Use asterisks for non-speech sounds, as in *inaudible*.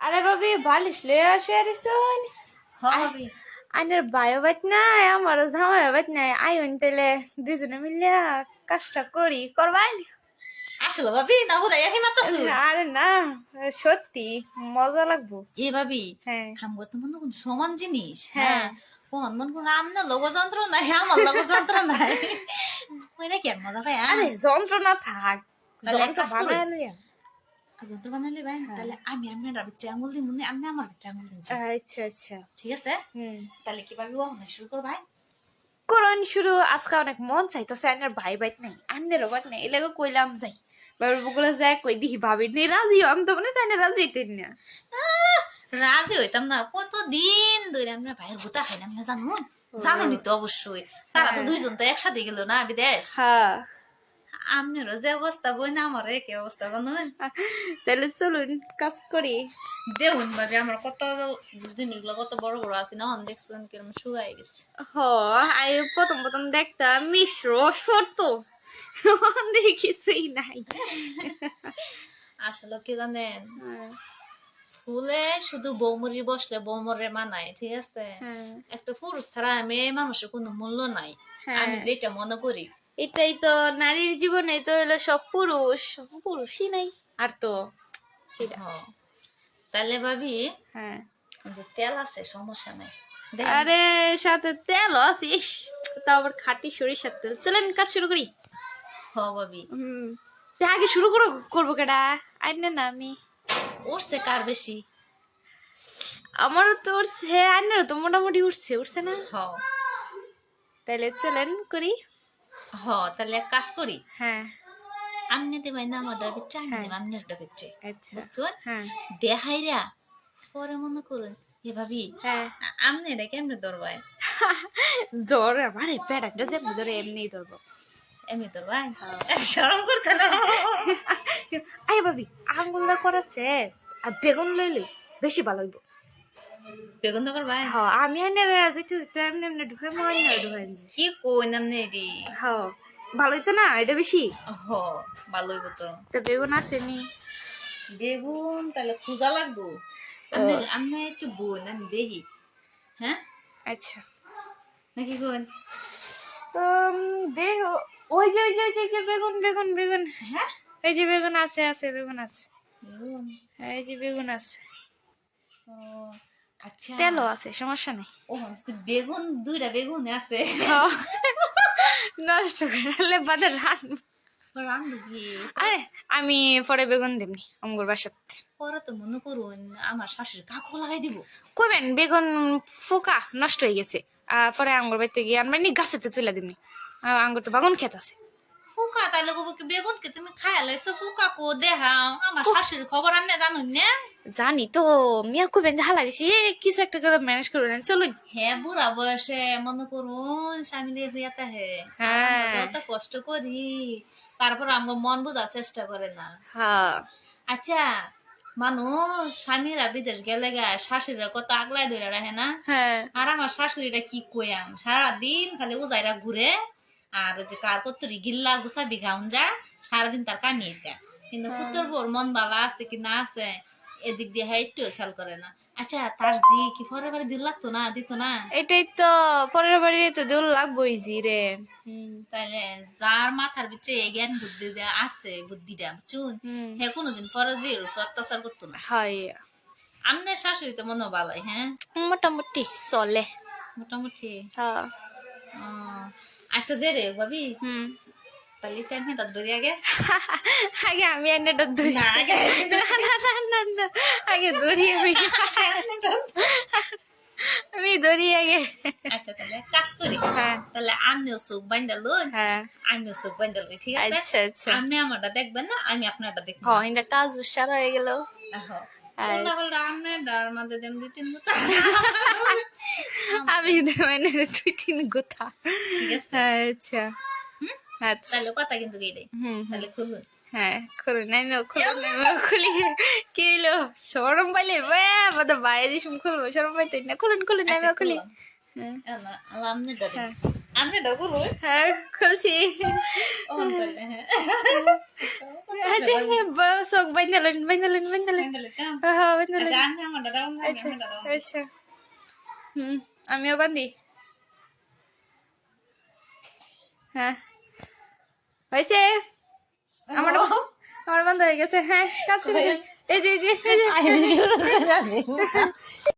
আরে ভাবি বালিশ লয়ে শোন হবে আইনের বায়ো বাইত নাই আমারও জামাই বাইত নাই। আইন তাইলে দুজনে মিলে কাজটা করি করবাই। আসলে ভাবি না বোধহয় একই মাত্রাছু আরে না সত্যি মজা লাগবো। এ ভাবি হ্যাঁ। আমগো তো মনে কোন সমান জিনিস হ্যাঁ। হ্যাঁ। মন কোন আমনে লোক নাই আমার লোক যন্ত্র নাই। ওই না কেন মজা পাই আরে যন্ত্রণা থাক। যন্ত্র লইয়া। যন্ত্র বানালে ভাই তাহলে আমি ভিতরে আঙুল দিই মনে আমার ভিতরে আঙুল দিন আচ্ছা আচ্ছা। ঠিক আছে? তাহলে কীভাবে ও শুরু কর ভাই শুরু আজকে অনেক মন চাইতেছে ভাই নাই নাই এলাকা কইলাম যাই বাবার বগুলা যায় কই দিহি ভাবি নি রাজি আমি তো মনে চাই না রাজি হইতেন না রাজি হইতাম না কতদিন ধরে আমরা ভাইয়ের গোটা খাই না আমরা জানুন জানুনি তো অবশ্যই তারা তো দুইজন তো একসাথে গেল না বিদেশ হ্যাঁ আপনারও যে অবস্থা বই না আমারও একই অবস্থা জানুন তাহলে চলুন কাজ করি। দেখুন ভাবি আমার কত জিনিসগুলো কত বড় বড় আছে না? দেখছেন কিরম শুকাই গেছে। হ আই প্রথম প্রথম দেখতাম মিশ্র সত্য দেখি কিছুই নাই। আসলে কি জানেন? হ্যাঁ, স্কুলে শুধু বৌমরি বসলে বৌমরে মানায় ঠিক আছে? হ্যাঁ, একটা পুরুষ ছাড়া মেয়ে মানুষের কোনো মূল্য নাই। হ্যাঁ। আমি যেটা মনে করি এটাই তো নারীর জীবনে তো হলো সব পুরুষ পুরুষই নাই আর তো এটা। তাহলে ভাবি হ্যাঁ। যে তেল আছে সমস্যা নাই। আরে সাথে তেল আছে তা আবার খাঁটি সরিষার তেল। চলেন কাজ শুরু করি। হ ভাবি। হুম তা আগে শুরু করো করব কেডা? আইনে না আমি। উঠছে কার বেশি? আমারও তো উঠছে আইনেরও তো মোটামুটি উঠছে উঠছে না? হ। তাহলে চলেন করি। হ তাহলে এক কাজ করি। হ্যাঁ। আমনে দেবাই না আমার ডাবির চাই হ্যাঁ। আমনের ডাবির চাই আচ্ছা। বুঝছেন হ্যাঁ। পরে মনে করুন। এ ভাবি হ্যাঁ। আমনে এটা কেমনে ধরবায় জ্বর আমার পেট একটা যে ধরে এমনি ধরবো এমনি ধরবায় সরম করতে না। আই ভাবি আঙ্গুলটা করাচ্ছে আর বেগুন লইলে বেশি ভালো হইব। বেগুন তো করবায় হ্যাঁ আমি আইনে যেতে যেতে এমনি এমনি ঢুকে মনে হয় ঢুকে কি কই নামনে এটি হ্যাঁ ভালো হইতো না এটা বেশি হ ভালো হইব তো তো বেগুন আছে নি বেগুন তাহলে খোঁজা লাগবো আমনে একটু বোন আমি দেখি হ্যাঁ আচ্ছা নাকি কোন দেহ ওই যে ওই যে ওই যে, বেগুন বেগুন বেগুন হ্যাঁ এই যে বেগুন আছে আছে বেগুন আছে বেগুন এই যে বেগুন আছে ও আচ্ছা। তেলও আছে সমস্যা নেই। ও বেগুন দুইটা বেগুন আছে। নষ্ট করলে বাদে রান। আরে আমি পরে বেগুন দেবনি আমগুর বাসাতে পরে তো মনে করুন আমার শাশুড়ি কাকু লাগাই দিব। কইবেন বেগুন ফুকা নষ্ট হয়ে গেছে। আর পরে আঙ্গুর বাড়িতে গিয়ে আনবেন নি গাছেতে তুলে দিবনি আঙ্গুর তো বাগুন খেত আছে। ফুকা তাহলে বেগুন কে তুমি খাই লাইছো ফুকা কো দেহা। আমার শাশুড়ির খবর আমি জানুন না? জানি তো মিয়া কইবেন যে হালা দিছি এ, কিছু একটা করে ম্যানেজ করবেন চলুন। হ্যাঁ বুড়া বয়সে মনে করুন স্বামী লিয়ে যাইতে হে। হ্যাঁ। কষ্ট করি তারপর আমার মন বোঝার চেষ্টা করে না। হ্যাঁ। আচ্ছা মানুষ স্বামীরা বিদেশ গেলে গায়ে শাশুড়িরা কত আগলাই ধরে রাখে না? হ্যাঁ। আর আমার শাশুড়িটা কি কইয়াম সারাদিন খালি উজাইরা ঘুরে আর যে কার কত্তরি গিল্লা গুছাবি গাউন যা সারাদিন তার কামিয়ে দেয়। কিন্তু পুত্তর বোর মন বালা আছে কি না আছে এদিক দিয়ে হ্যাঁ একটু খেয়াল করে না। আচ্ছা তার জি কি পরের বাড়ি দিল লাগতো না? দিত না? এটাই তো পরের বাড়ি তো দোল লাগবোই জি রে। তাইলে যার মাথার ভিতরে জ্ঞান বুদ্ধি আছে বুদ্ধিটা বুঝুন হুম। হ্যাঁ কোনোদিন ফরজির উপর অত্যাচার করতো না। হয়। আমনের শাশুড়ি তো মনে বালাই হ্যাঁ? মোটামুটি চলে। মোটামুটি। হ্যাঁ। আচ্ছা যে রে ভাবি? হুম। আগে আমি এনেটা ধরি না, না না না না না আগে ধরি আমি আমি ধরি আগে আচ্ছা তাহলে কাজ করি হ্যাঁ তাহলে আমিও চোখ বান্ধাল হ্যাঁ আমিও চোখ বান্ধাল ঠিক আছে আচ্ছা আচ্ছা আপনি আমারটা দেখবেন না আমি আপনারটা দেখব হ ইন্দা কাজ সারা হয়ে গেল আমি দুই তিন গোথা আচ্ছা তাহলে কথা কিন্তু গেলে। তাহলে খুলুন। হ্যাঁ খুলুন নাই না খুলুন খুলি। কি সরম পাইলে বাবা বাইরে দিস খুলবো সরম পাইতে না। খুলুন খুলুন আমি আচ্ছা, খুলি। হ্যাঁ। হ্যাঁ। হ্যাঁ খুলছি। আচ্ছা চোখ হ্যাঁ আচ্ছা আচ্ছা আচ্ছা। হুম আমিও বান্ধি। হ্যাঁ। হয়েছে? আমার আমার বন্ধ হয়ে গেছে। হ্যাঁ কাজ শুরু এই যে এই যে *laughs*